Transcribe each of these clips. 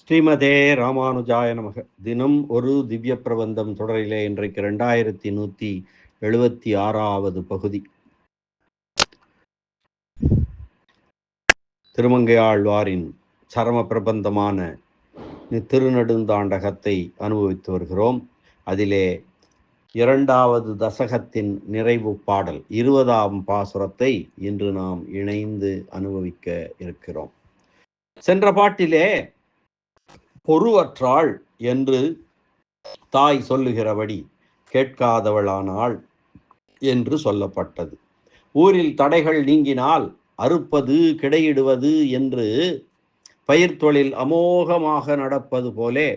ஸ்ரீமதே ராமானுஜாய நமக. தினம் ஒரு திவ்ய பிரபந்தம் தொடரிலே இன்றைக்கு ரெண்டாயிரத்தி நூற்றி எழுபத்தி ஆறாவது பகுதி. திருமங்கையாழ்வாரின் சரம பிரபந்தமான திருநெடுந்தாண்டகத்தை அனுபவித்து வருகிறோம். அதிலே இரண்டாவது தசகத்தின் நிறைவு பாடல் இருபதாம் பாசுரத்தை இன்று நாம் இணைந்து அனுபவிக்க இருக்கிறோம். சென்ற பாட்டிலே பொருவற்றாள் என்று தாய் சொல்லுகிறபடி கேட்காதவளானாள் என்று சொல்லப்பட்டது. ஊரில் தடைகள் நீங்கினால் அறுப்பது கிடையிடுவது என்று பயிர் தொழில் அமோகமாக நடப்பது போலே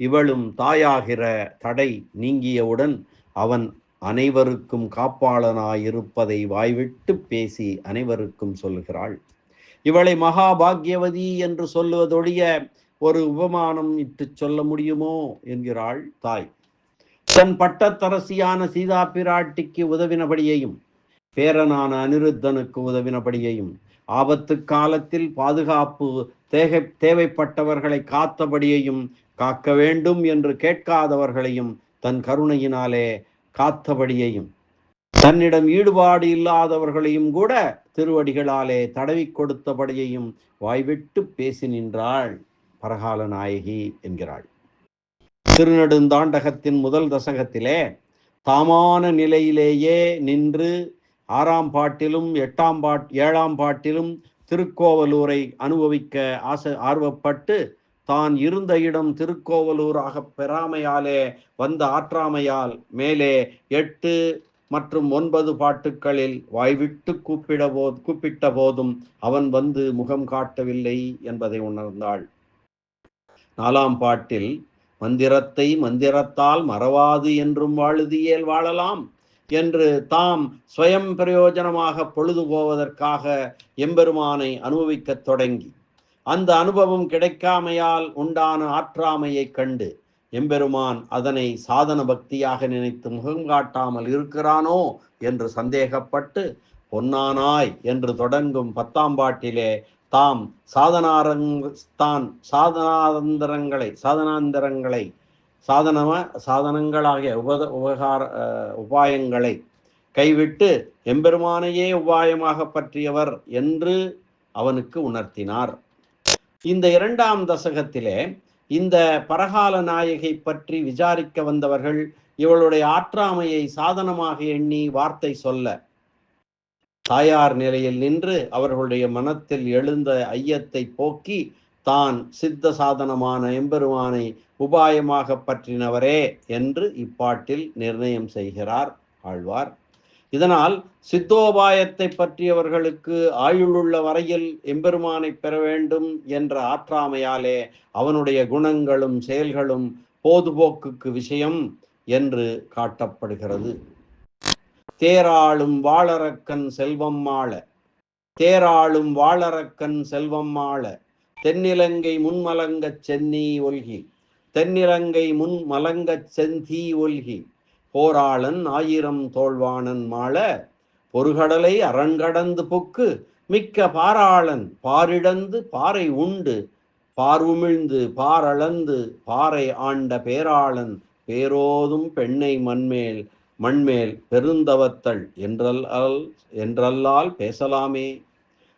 இவளும் தாயாகிற தடை நீங்கியவுடன் அவன் அனைவருக்கும் காப்பாளனாயிருப்பதை வாய்விட்டு பேசி அனைவருக்கும் சொல்லுகிறாள். இவளை மகாபாகியவதி என்று சொல்லுவதொழிய ஒரு உபமானம் இட்டு சொல்ல முடியுமோ? என்கிறாள் தாய். தன் பட்டத்தரசியான சீதா பிராட்டிக்கு உதவினபடியையும் பேரனான அனிருத்தனுக்கு உதவினபடியையும் ஆபத்து காலத்தில் பாதுகாப்பு தேவை தேவைப்பட்டவர்களை காத்தபடியையும் காக்க வேண்டும் என்று கேட்காதவர்களையும் தன் கருணையினாலே காத்தபடியையும். தன்னிடம் ஈடுபாடு இல்லாதவர்களையும் கூட திருவடிகளாலே தடவி கொடுத்தபடியையும் வாய்விட்டு பேசி நின்றாள். பரகால நாயகி என்கிறாள். திருநெடுந்தாண்டகத்தின் முதல் தசகத்திலே தாமான நிலையிலேயே நின்று ஆறாம் பாட்டிலும் எட்டாம் பாட் ஏழாம் பாட்டிலும் திருக்கோவலூரை அனுபவிக்க ஆசை ஆர்வப்பட்டு தான் இருந்த இடம் திருக்கோவலூராக பெறாமையாலே வந்த ஆற்றாமையால் மேலே எட்டு மற்றும் ஒன்பது பாட்டுக்களில் வாய்விட்டு கூப்பிட போ கூப்பிட்ட போதும் அவன் வந்து முகம் காட்டவில்லை என்பதை உணர்ந்தாள். நாலாம் பாட்டில் மந்திரத்தை மந்திரத்தால் மறவாது என்றும் வாழுதியேல் வாழலாம் என்று தாம் ஸ்வயம் பிரயோஜனமாக பொழுது போவதற்காக எம்பெருமானை அனுபவிக்கத் தொடங்கி அந்த அனுபவம் கிடைக்காமையால் உண்டான ஆற்றாமையைக் கண்டு எம்பெருமான் அதனை சாதன பக்தியாக நினைத்து முகம் காட்டாமல் இருக்கிறானோ? என்று சந்தேகப்பட்டு பொன்னானாய் என்று தொடங்கும் பத்தாம் பாட்டிலே தாம் சாதனாரங் தான் சாதனாந்தரங்களை சாதனாந்தரங்களை சாதனம சாதனங்களாகிய உபத உபகார உபாயங்களை கைவிட்டு எம்பெருமானையே உபாயமாக பற்றியவர் என்று அவனுக்கு உணர்த்தினார். இந்த இரண்டாம் தசகத்திலே இந்த பரகால நாயகை பற்றி விசாரிக்க வந்தவர்கள் இவளுடைய ஆற்றாமையை சாதனமாக எண்ணி வார்த்தை சொல்ல தாயார் நிலையில் நின்று அவர்களுடைய மனத்தில் எழுந்த ஐயத்தை போக்கி தான் சித்த சாதனமான எம்பெருமானை உபாயமாக பற்றினவரே என்று இப்பாட்டில் நிர்ணயம் செய்கிறார் ஆழ்வார். இதனால் சித்தோபாயத்தை பற்றியவர்களுக்கு ஆயுளுள்ள வரையில் எம்பெருமானை பெற வேண்டும் என்ற ஆற்றாமையாலே அவனுடைய குணங்களும் செயல்களும் போதுபோக்குக்கு விஷயம் என்று காட்டப்படுகிறது. தேராளும் வாழறக்கன் செல்வம் மாள. தேராளும் வாழறக்கன் செல்வம் மாள. தென்னிலங்கை முன்மலங்கச் சென்னி ஒல்கி. தென்னிலங்கை முன் மலங்கச் செந்தி ஒல்கி. போராளன் ஆயிரம் தோல்வானன் மாள. பொறுகடலை அரண்கடந்து புக்கு. மிக்க பாராளன் பாரிடந்து பாறை உண்டு. பார்வுமிழ்ந்து பாரளந்து பாறை ஆண்ட பேராளன். பேரோதும் பெண்ணை மண்மேல். மண்மேல் பெருந்தவத்தள் என்றல்லால் என்றல்லால் பேசலாமே.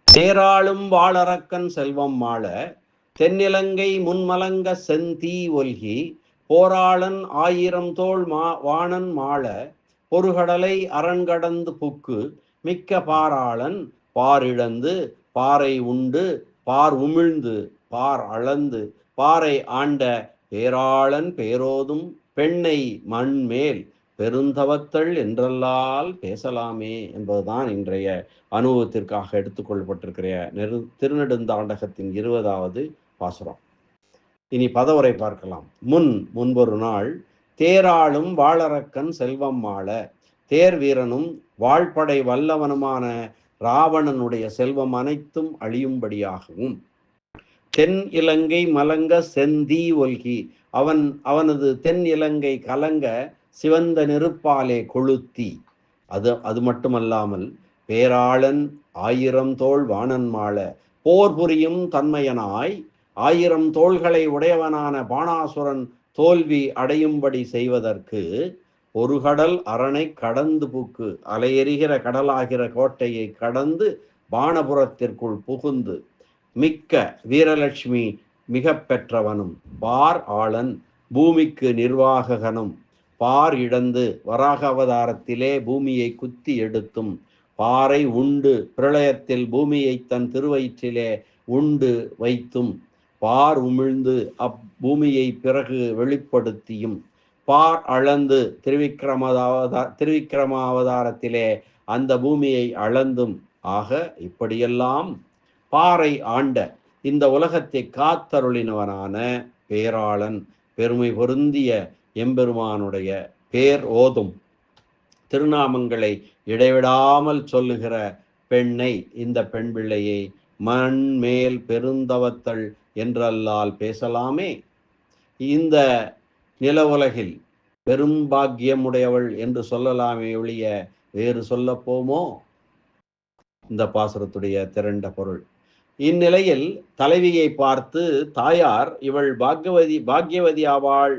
தேராளும் வாழறக்கன் செல்வம் மாள தென்னிலங்கை முன்மலங்க செந்தீ ஒல்கி போராளன் ஆயிரம் தோல் மா வாணன் மாள பொறுகடலை அரண்கடந்து புக்கு மிக்க பாராளன் பாரிழந்து பாறை உண்டு பார் உமிழ்ந்து பார் அளந்து பாறை ஆண்ட பேராளன் பேரோதும் பெண்ணை மண்மேல் பெருந்தவத்தள் என்றல்லால் பேசலாமே என்பதுதான் இன்றைய அனுபவத்திற்காக எடுத்துக்கொள்ளப்பட்டிருக்கிற நெரு திருநெடுந்தாண்டகத்தின் இருபதாவது பாசுரம். இனி பதவுரை பார்க்கலாம். முன் முன்பொரு நாள் தேராளும் வாழறக்கன் செல்வம் மாள தேர் வீரனும் வாழ்படை வல்லவனுமான ராவணனுடைய செல்வம் அனைத்தும் அழியும்படியாகவும் தென் இலங்கை மலங்க செந்தி ஒல்கி அவன் அவனது தென் இலங்கை கலங்க சிவந்த நெருப்பாலே கொளுத்தி. அது அது மட்டுமல்லாமல் பேராளன் ஆயிரம் தோள் வாணன் மாள போர் புரியும் தன்மையனாய் ஆயிரம் தோள்களை உடையவனான பாணாசுரன் தோல்வி அடையும்படி செய்வதற்கு ஒரு கடல் அரணை கடந்து புக்கு அலையெறிகிற கடலாகிற கோட்டையை கடந்து பானபுரத்திற்குள் புகுந்து மிக்க வீரலட்சுமி மிக பெற்றவனும் பார் ஆளன் பூமிக்கு நிர்வாககனும். பார் இழந்து வராக அவதாரத்திலே பூமியை குத்தி எடுத்தும். பாறை உண்டு பிரளயத்தில் பூமியை தன் திருவயிற்றிலே உண்டு வைத்தும். பார் உமிழ்ந்து அப்பூமியை பிறகு வெளிப்படுத்தியும். பார் அளந்து திருவிக்கிரமதாவதா திருவிக்கிரமாவதாரத்திலே அந்த பூமியை அளந்தும். ஆக இப்படியெல்லாம் பாறை ஆண்ட இந்த உலகத்தை காத்தருளினவனான பேராளன் பெருமை பொருந்திய எம்பெருமானுடைய பேர் ஓதும். திருநாமங்களை இடைவிடாமல் சொல்லுகிற பெண்ணை இந்த பெண் பிள்ளையை மண் மேல் பெருந்தவத்தள் என்றல்லால் பேசலாமே? இந்த நில உலகில் பெரும்பாக்கியமுடையவள் என்று சொல்லலாமே ஒழிய வேறு சொல்ல போமோ இந்த பாசுரத்துடைய திரண்ட பொருள். இந்நிலையில் தலைவியை பார்த்து தாயார் இவள் பாக்யவதி பாக்யவதி ஆவாள்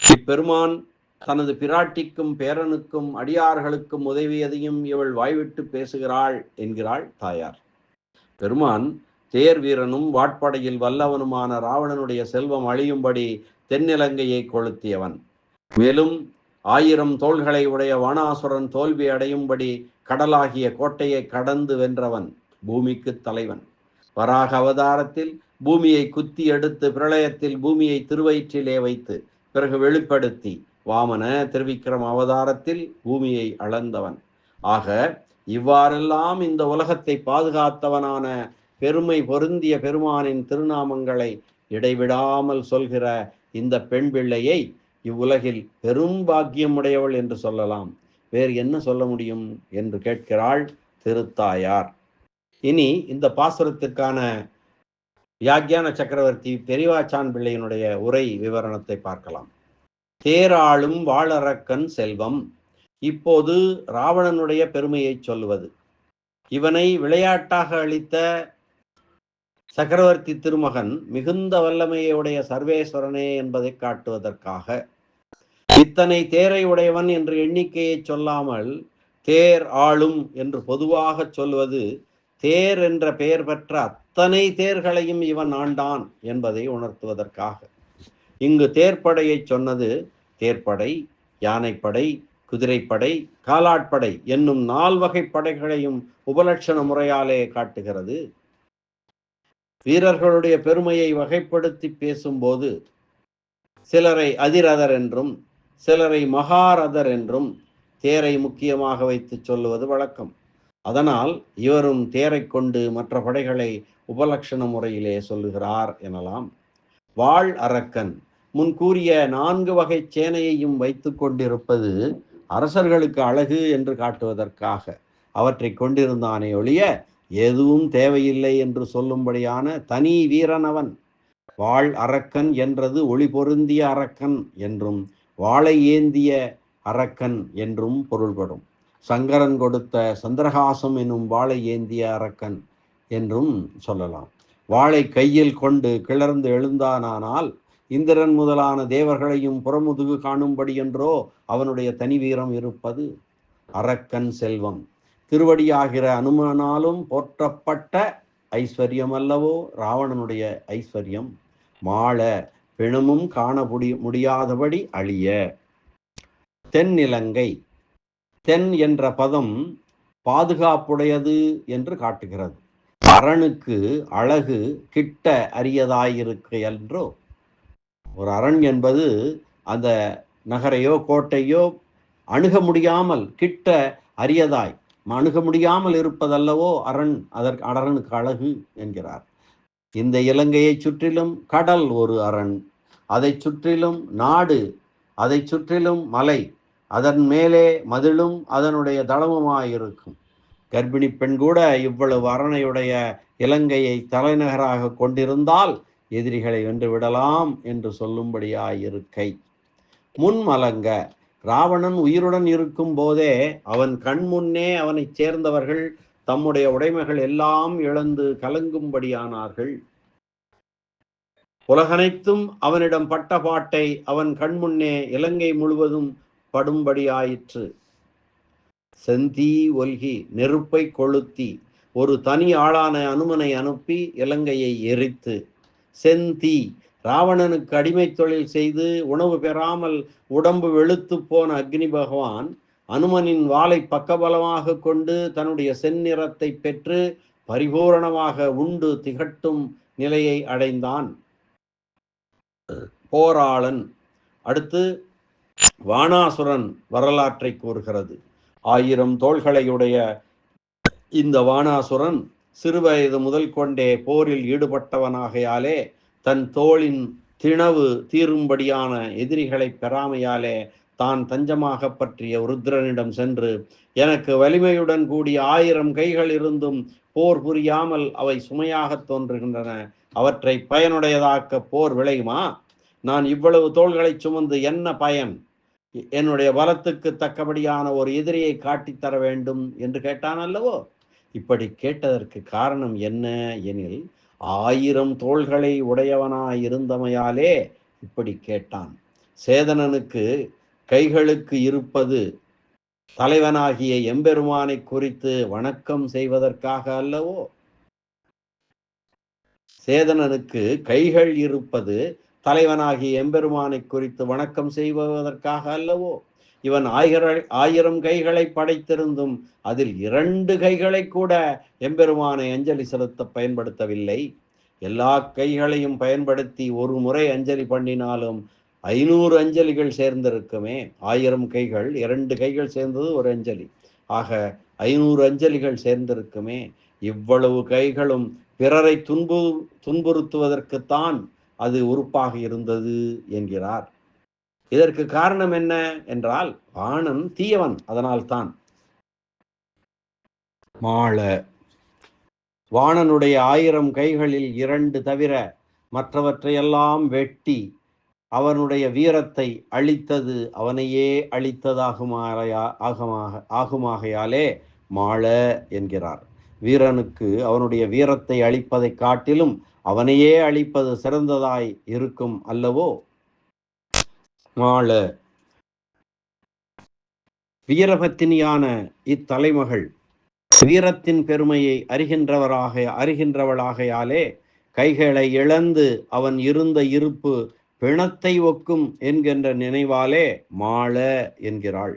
இப்பெருமான் தனது பிராட்டிக்கும் பேரனுக்கும் அடியார்களுக்கும் உதவியதையும் இவள் வாய்விட்டு பேசுகிறாள் என்கிறாள் தாயார். பெருமான் தேர் வீரனும் வாட்படையில் வல்லவனுமான ராவணனுடைய செல்வம் அழியும்படி தென்னிலங்கையை கொளுத்தியவன். மேலும் ஆயிரம் தோள்களை உடைய வானாசுரன் தோல்வி அடையும்படி கடலாகிய கோட்டையை கடந்து வென்றவன் பூமிக்கு தலைவன். வராக அவதாரத்தில் பூமியை குத்தி எடுத்து பிரளயத்தில் பூமியை திருவயிற்றிலே வைத்து பிறகு வெளிப்படுத்தி வாமன திருவிக்கிரம் அவதாரத்தில் பூமியை அளந்தவன். ஆக இவ்வாறெல்லாம் இந்த உலகத்தை பாதுகாத்தவனான பெருமை பொருந்திய பெருமானின் திருநாமங்களை இடைவிடாமல் சொல்கிற இந்த பெண் பிள்ளையை இவ்வுலகில் பெரும் பாக்கியமுடையவள் என்று சொல்லலாம். வேறு என்ன சொல்ல முடியும் என்று கேட்கிறாள் திருத்தாயார். இனி இந்த பாசுரத்திற்கான வியாக்கியான சக்கரவர்த்தி பெரிவாச்சான் பிள்ளையினுடைய உரை விவரணத்தை பார்க்கலாம். தேராளும் வாழறக்கன் செல்வம் இப்போது ராவணனுடைய பெருமையை சொல்லுவது. இவனை விளையாட்டாக அளித்த சக்கரவர்த்தி திருமகன் மிகுந்த வல்லமையுடைய சர்வேஸ்வரனே என்பதை காட்டுவதற்காக இத்தனை தேரை உடையவன் என்று எண்ணிக்கையை சொல்லாமல் தேர் ஆளும் என்று பொதுவாக சொல்வது தேர் என்ற பெயர் பெற்ற அத்தனை தேர்களையும் இவன் ஆண்டான் என்பதை உணர்த்துவதற்காக. இங்கு தேர்ப்படையை சொன்னது தேர்ப்படை யானைப்படை குதிரைப்படை காலாட்படை என்னும் நால்வகை படைகளையும் உபலட்சண முறையாலே காட்டுகிறது. வீரர்களுடைய பெருமையை வகைப்படுத்தி பேசும்போது சிலரை அதிரதர் என்றும் சிலரை மகாரதர் என்றும் தேரை முக்கியமாக வைத்து சொல்லுவது வழக்கம். அதனால் இவரும் தேரை கொண்டு மற்ற படைகளை உபலக்ஷண முறையிலே சொல்லுகிறார் எனலாம். வாழ் அரக்கன். முன் கூறிய நான்கு வகை சேனையையும் வைத்து கொண்டிருப்பது அரசர்களுக்கு அழகு என்று காட்டுவதற்காக. அவற்றை கொண்டிருந்தானே ஒழிய எதுவும் தேவையில்லை என்று சொல்லும்படியான தனி வீரனவன். வாழ் அரக்கன் என்றது ஒளி பொருந்திய அரக்கன் என்றும் வாழை ஏந்திய அரக்கன் என்றும் பொருள்படும். சங்கரன் கொடுத்த சந்திரகாசம் எனும் வாழை ஏந்திய அரக்கன் என்றும் சொல்லலாம். வாளை கையில் கொண்டு கிளர்ந்து எழுந்தானானால் இந்திரன் முதலான தேவர்களையும் புறமுதுகு காணும்படி என்றோ அவனுடைய தனி வீரம் இருப்பது? அரக்கன் செல்வம். திருவடியாகிற அனுமனாலும் போற்றப்பட்ட ஐஸ்வர்யம் அல்லவோ ராவணனுடைய ஐஸ்வர்யம். மாள பிணமும் காண முடியாதபடி அழிய. தென்னிலங்கை தென் என்ற பதம் பாதுகாப்புடையது என்று காட்டுகிறது. அரணுக்கு அழகு கிட்ட அரியதாயிருக்க என்றோ ஒரு அரண் என்பது அந்த நகரையோ கோட்டையோ அணுக முடியாமல் கிட்ட அரியதாய் அணுக முடியாமல் இருப்பதல்லவோ அரண் அதற்கு அரணுக்கு அழகு என்கிறார். இந்த இலங்கையை சுற்றிலும் கடல் ஒரு அரண் அதை சுற்றிலும் நாடு அதை சுற்றிலும் மலை அதன் மேலே மதிலும் அதனுடைய தளமுமாயிருக்கும். கர்ப்பிணி பெண் கூட இவ்வளவு அரணையுடைய இலங்கையை தலைநகராக கொண்டிருந்தால் எதிரிகளை வென்று விடலாம் என்று சொல்லும்படியாயிருக்கை. முன்மலங்க ராவணன் உயிருடன் இருக்கும் போதே அவன் கண் முன்னே அவனைச் சேர்ந்தவர்கள் தம்முடைய உடைமைகள் எல்லாம் இழந்து கலங்கும்படியானார்கள். உலகனைத்தும் அவனிடம் பட்ட பாட்டை அவன் கண்முன்னே இலங்கை முழுவதும் படும்படியாயிற்று. செந்தீ ஒல்கி நெருப்பை கொளுத்தி ஒரு தனி ஆளான அனுமனை அனுப்பி இலங்கையை எரித்து. செந்தீ ராவணனுக்கு அடிமை தொழில் செய்து உணவு பெறாமல் உடம்பு வெளுத்து போன அக்னி பகவான் அனுமனின் வாளை பக்கபலமாக கொண்டு தன்னுடைய செந்நிறத்தை பெற்று பரிபூரணமாக உண்டு திகட்டும் நிலையை அடைந்தான். போராளன். அடுத்து வானாசுரன் வரலாற்றை கூறுகிறது. ஆயிரம் தோள்களையுடைய இந்த வானாசுரன் சிறுவயது முதல் கொண்டே போரில் ஈடுபட்டவனாகையாலே தன் தோளின் திணவு தீரும்படியான எதிரிகளை பெறாமையாலே தான் தஞ்சமாக பற்றிய ருத்ரனிடம் சென்று எனக்கு வலிமையுடன் கூடிய ஆயிரம் கைகள் இருந்தும் போர் புரியாமல் அவை சுமையாக தோன்றுகின்றன. அவற்றை பயனுடையதாக்க போர் விளையுமா? நான் இவ்வளவு தோள்களை சுமந்து என்ன பயன்? என்னுடைய பலத்துக்கு தக்கபடியான ஒரு எதிரியை காட்டித்தர வேண்டும் என்று கேட்டான் அல்லவோ? இப்படி கேட்டதற்கு காரணம் என்ன எனில் ஆயிரம் தோள்களை உடையவனாய் இருந்தமையாலே இப்படி கேட்டான். சேதனனுக்கு கைகளுக்கு இருப்பது தலைவனாகிய எம்பெருமானை குறித்து வணக்கம் செய்வதற்காக அல்லவோ? சேதனனுக்கு கைகள் இருப்பது தலைவனாகிய எம்பெருமானை குறித்து வணக்கம் செய்வதற்காக அல்லவோ இவன் ஆயிரம் ஆயிரம் கைகளை படைத்திருந்தும் அதில் இரண்டு கைகளை கூட எம்பெருமானை அஞ்சலி செலுத்த பயன்படுத்தவில்லை. எல்லா கைகளையும் பயன்படுத்தி ஒரு முறை அஞ்சலி பண்ணினாலும் ஐநூறு அஞ்சலிகள் சேர்ந்திருக்குமே. ஆயிரம் கைகள் இரண்டு கைகள் சேர்ந்தது ஒரு அஞ்சலி. ஆக ஐநூறு அஞ்சலிகள் சேர்ந்திருக்குமே. இவ்வளவு கைகளும் பிறரை துன்பு துன்புறுத்துவதற்குத்தான் அது உறுப்பாக இருந்தது என்கிறார். இதற்கு காரணம் என்ன என்றால் வாணன் தீயவன் அதனால்தான். மாள வாணனுடைய ஆயிரம் கைகளில் இரண்டு தவிர மற்றவற்றையெல்லாம் வெட்டி அவனுடைய வீரத்தை அழித்தது அவனையே அழித்ததாகுமாறையா ஆகமாக ஆகுமாகையாலே மாள என்கிறார். வீரனுக்கு அவனுடைய வீரத்தை அழிப்பதைக் காட்டிலும் அவனையே அழிப்பது சிறந்ததாய் இருக்கும் அல்லவோ? மாள வீரபத்தினியான இத்தலைமகள் வீரத்தின் பெருமையை அறிகின்றவராக அறிகின்றவளாகையாலே கைகளை இழந்து அவன் இருந்த இருப்பு பிணத்தை ஒக்கும் என்கின்ற நினைவாலே மாள என்கிறாள்.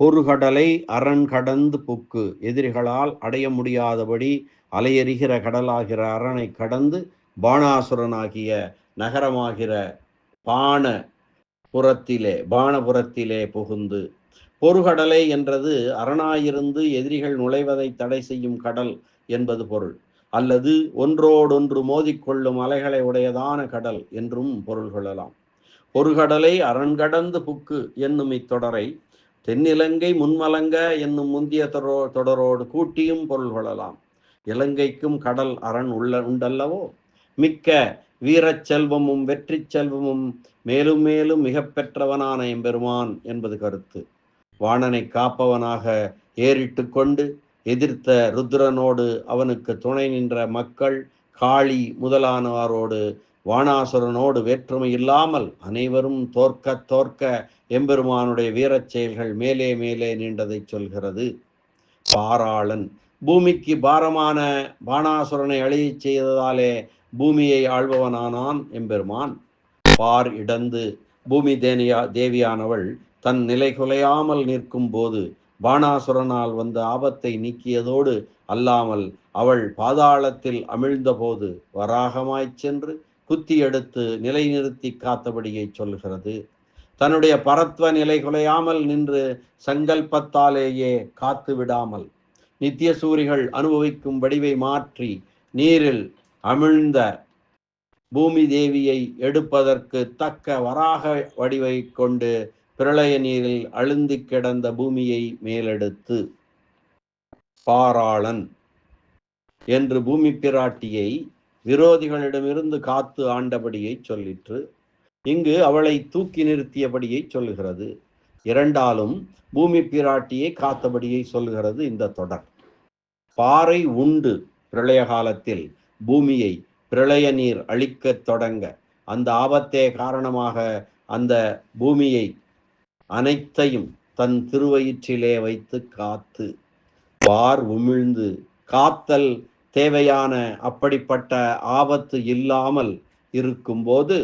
பொறுகடலை அரண் கடந்து புக்கு. எதிரிகளால் அடைய முடியாதபடி அலையெறிகிற கடலாகிற அரணை கடந்து பாணாசுரனாகிய நகரமாகிற பான புறத்திலே பானபுரத்திலே புகுந்து பொறுகடலை என்றது அரணாயிருந்து எதிரிகள் நுழைவதை தடை செய்யும் கடல் என்பது பொருள். அல்லது ஒன்றோடொன்று மோதிக்கொள்ளும் அலைகளை உடையதான கடல் என்றும் பொருள் கொள்ளலாம். பொறுகடலை அரண்கடந்து புக்கு என்னும் இத்தொடரை தென்னிலங்கை முன்மலங்க என்னும் முந்திய தொடரோ தொடரோடு கூட்டியும் பொருள் கொள்ளலாம். இலங்கைக்கும் கடல் அரண் உள்ள உண்டல்லவோ? மிக்க வீரச் செல்வமும் வெற்றி செல்வமும் மேலும் மேலும் மிக பெற்றவனான எம்பெருமான் என்பது கருத்து. வாணனை காப்பவனாக ஏறிட்டு கொண்டு எதிர்த்த ருத்ரனோடு அவனுக்கு துணை நின்ற மக்கள் காளி முதலானவாரோடு வாணாசுரனோடு வேற்றுமை இல்லாமல் அனைவரும் தோற்க தோற்க எம்பெருமானுடைய வீரச் செயல்கள் மேலே மேலே நீண்டதை சொல்கிறது. பாராளன் பூமிக்கு பாரமான பானாசுரனை அழியச் செய்ததாலே பூமியை ஆள்பவனானான் எம்பெருமான். பார் இடந்து பூமி தேனியா தேவியானவள் தன் நிலை குலையாமல் நிற்கும் போது பாணாசுரனால் வந்த ஆபத்தை நீக்கியதோடு அல்லாமல் அவள் பாதாளத்தில் அமிழ்ந்தபோது வராகமாய்ச் சென்று குத்தி எடுத்து நிலைநிறுத்தி காத்தபடியை சொல்கிறது தன்னுடைய பரத்வ நிலை குலையாமல் நின்று சங்கல்பத்தாலேயே காத்து விடாமல் நித்திய சூரிகள் அனுபவிக்கும் வடிவை மாற்றி நீரில் அமிழ்ந்த பூமி தேவியை எடுப்பதற்கு தக்க வராக வடிவை கொண்டு பிரளய நீரில் அழுந்தி கிடந்த பூமியை மேலெடுத்து பாராளன் என்று பூமி பிராட்டியை விரோதிகளிடமிருந்து காத்து ஆண்டபடியை சொல்லிற்று. இங்கு அவளை தூக்கி நிறுத்தியபடியை சொல்லுகிறது. இரண்டாலும் பூமி பிராட்டியை காத்தபடியை சொல்லுகிறது இந்த தொடர். பாறை உண்டு பிரளய காலத்தில். பூமியை பிரளய நீர் அழிக்கத் தொடங்க. அந்த ஆபத்தே காரணமாக அந்த பூமியை அனைத்தையும் தன் திருவயிற்றிலே வைத்து காத்து பார் உமிழ்ந்து காத்தல் தேவையான அப்படிப்பட்ட ஆபத்து இல்லாமல் இருக்கும்போது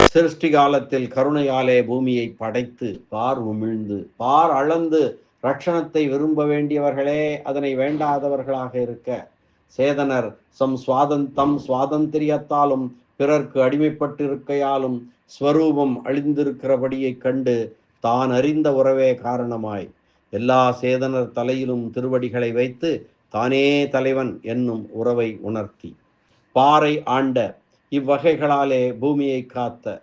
சிருஷ்டி காலத்தில் கருணையாலே பூமியை படைத்து பார் உமிழ்ந்து பார் அளந்து ரட்சணத்தை விரும்ப வேண்டியவர்களே அதனை வேண்டாதவர்களாக இருக்க. சேதனர் சம் சுவாதந்தம் சுவாதந்திரியத்தாலும் பிறர்க்கு அடிமைப்பட்டிருக்கையாலும் ஸ்வரூபம் அழிந்திருக்கிறபடியை கண்டு தான் அறிந்த உறவே காரணமாய். எல்லா சேதனர் தலையிலும் திருவடிகளை வைத்து தானே தலைவன் என்னும் உறவை உணர்த்தி. பாறை ஆண்ட இவ்வகைகளாலே பூமியை காத்த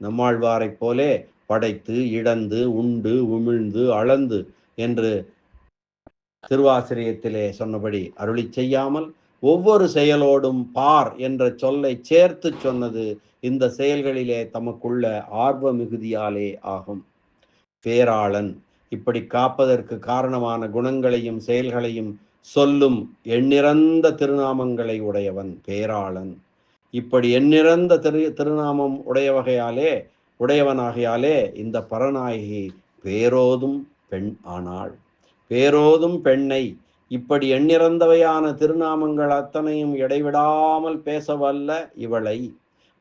நம்மாழ்வாரைப் போலே படைத்து இடந்து உண்டு உமிழ்ந்து அளந்து என்று திருவாசிரியத்திலே சொன்னபடி அருளி செய்யாமல் ஒவ்வொரு செயலோடும் பார் என்ற சொல்லை சேர்த்து சொன்னது இந்த செயல்களிலே தமக்குள்ள ஆர்வ மிகுதியாலே ஆகும். பேராளன் இப்படி காப்பதற்கு காரணமான குணங்களையும் செயல்களையும் சொல்லும் எண்ணிறந்த திருநாமங்களை உடையவன் பேராளன். இப்படி எண்ணிறந்த திரு திருநாமம் உடையவகையாலே உடையவனாகையாலே இந்த பரநாயகி பேரோதும் பெண் ஆனாள். பேரோதும் பெண்ணை இப்படி எண்ணிறந்தவையான திருநாமங்கள் அத்தனையும் இடைவிடாமல் பேசவல்ல இவளை.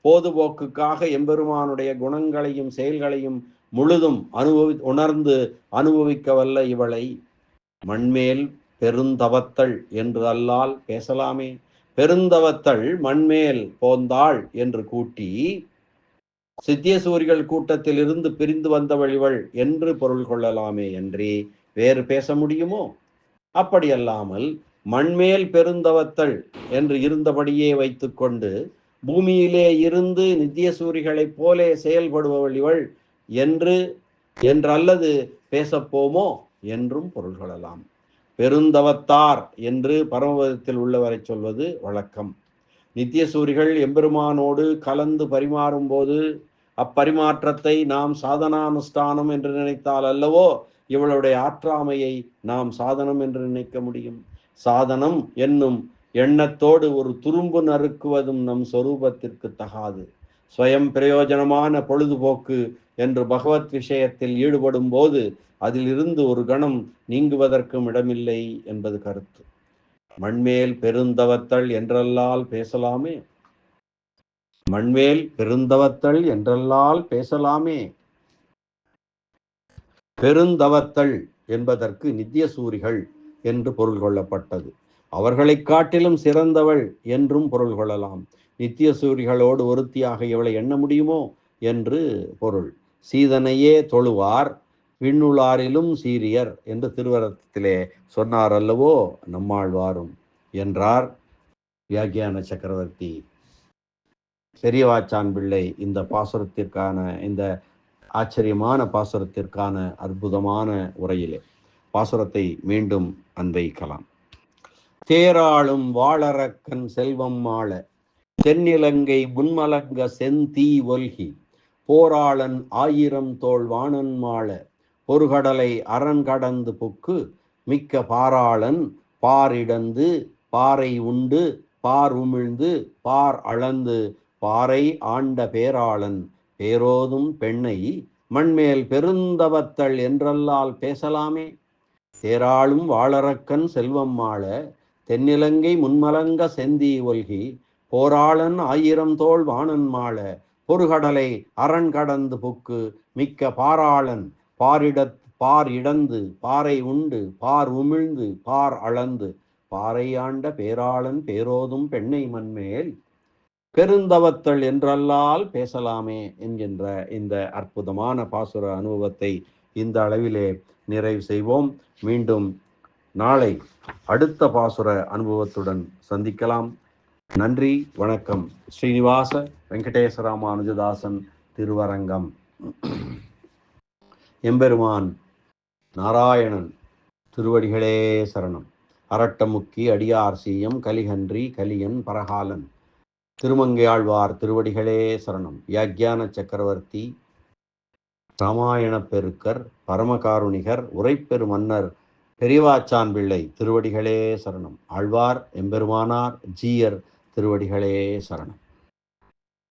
போதுபோக்குக்காக எம்பெருமானுடைய குணங்களையும் செயல்களையும் முழுதும் அனுபவி உணர்ந்து அனுபவிக்க வல்ல இவளை. மண்மேல் பெருந்தவத்தள் என்று அல்லால் பேசலாமே. பெருந்தவத்தள் மண்மேல் போந்தாள் என்று கூட்டி சித்தியசூரிகள் கூட்டத்தில் இருந்து பிரிந்து வந்தவள் இவள் என்று பொருள் கொள்ளலாமே என்றே வேறு பேச முடியுமோ? அப்படியல்லாமல் மண்மேல் பெருந்தவத்தள் என்று இருந்தபடியே வைத்துக்கொண்டு பூமியிலே இருந்து நித்தியசூரிகளைப் போலே செயல்படுபவள் இவள் என்று என்றல்லது பேசப்போமோ என்றும் பொருள் கொள்ளலாம். பெருந்தவத்தார் என்று பரமபதத்தில் உள்ளவரை சொல்வது வழக்கம். நித்தியசூரிகள் எம்பெருமானோடு கலந்து பரிமாறும் போது அப்பரிமாற்றத்தை நாம் சாதனானுஷ்டானம் என்று நினைத்தால் அல்லவோ இவளுடைய ஆற்றாமையை நாம் சாதனம் என்று நினைக்க முடியும். சாதனம் என்னும் எண்ணத்தோடு ஒரு துரும்பு நறுக்குவதும் நம் சொரூபத்திற்கு தகாது. ஸ்வயம் பிரயோஜனமான பொழுதுபோக்கு என்று பகவத் விஷயத்தில் ஈடுபடும் போது அதிலிருந்து ஒரு கணம் நீங்குவதற்கும் இடமில்லை என்பது கருத்து. மண்மேல் பெருந்தவத்தள் என்றல்லால் பேசலாமே. மண்மேல் பெருந்தவத்தள் என்றல்லால் பேசலாமே. பெருந்தவத்தள் என்பதற்கு நித்திய சூரிகள் என்று பொருள் கொள்ளப்பட்டது. அவர்களை காட்டிலும் சிறந்தவள் என்றும் பொருள் கொள்ளலாம். நித்திய சூரிகளோடு ஒருத்தியாக இவளை எண்ண முடியுமோ? என்று பொருள். சீதனையே தொழுவார் விண்ணுளாரிலும் சீரியர் என்று திருவரத்திலே சொன்னார் அல்லவோ நம்மாழ்வாரும் என்றார் வியாக்கியான சக்கரவர்த்தி. பெரியவாச்சான் பிள்ளை இந்த பாசுரத்திற்கான இந்த ஆச்சரியமான பாசுரத்திற்கான அற்புதமான உரையிலே பாசுரத்தை மீண்டும் அன்வைக்கலாம். தேராளும் வாழறக்கன் செல்வம் மாள தென்னிலங்கை முன்மலங்க செந்தீ ஒல்கி போராளன் ஆயிரம் தோல் வாணன் மாள பொறுகடலை அரண் கடந்து புக்கு மிக்க பாராளன் பாரிடந்து பாறை உண்டு பார் உமிழ்ந்து பார் அளந்து பாறை ஆண்ட பேராளன் பேரோதும் பெண்ணை மண்மேல் பெருந்தவத்தள் என்றல்லால் பேசலாமே. தேராளும் வாழறக்கன் செல்வம் மாள தென்னிலங்கை முன்மலங்க செந்தி ஒல்கி போராளன் ஆயிரம் தோல் வாணன் மாள பொறுகடலை அரண் கடந்து புக்கு மிக்க பாராளன் பாரிடத் பார் இடந்து பாறை உண்டு பார் உமிழ்ந்து பார் அளந்து. பாறை ஆண்ட பேராளன் பேரோதும் பெண்ணை மண்மேல். பெருந்தவத்தள் என்றல்லால் பேசலாமே என்கின்ற இந்த அற்புதமான பாசுர அனுபவத்தை இந்த அளவிலே நிறைவு செய்வோம். மீண்டும் நாளை அடுத்த பாசுர அனுபவத்துடன் சந்திக்கலாம். நன்றி வணக்கம். ஸ்ரீனிவாச வெங்கடேசராமானுஜதாசன் திருவரங்கம். எம்பெருமான் நாராயணன் திருவடிகளே சரணம். அரட்டமுக்கி அடியார் சீயம் கலிகன்றி கலியன் பரகாலன். திருமங்கையாழ்வார் திருவடிகளே சரணம். வியாக்கியான சக்கரவர்த்தி ராமாயண பெருக்கர் பரமகாருணிகர் உரைப்பெரு மன்னர் பெரியவாச்சான் பிள்ளை திருவடிகளே சரணம். ஆழ்வார் எம்பெருமானார் ஜீயர் திருவடிகளே சரணம்.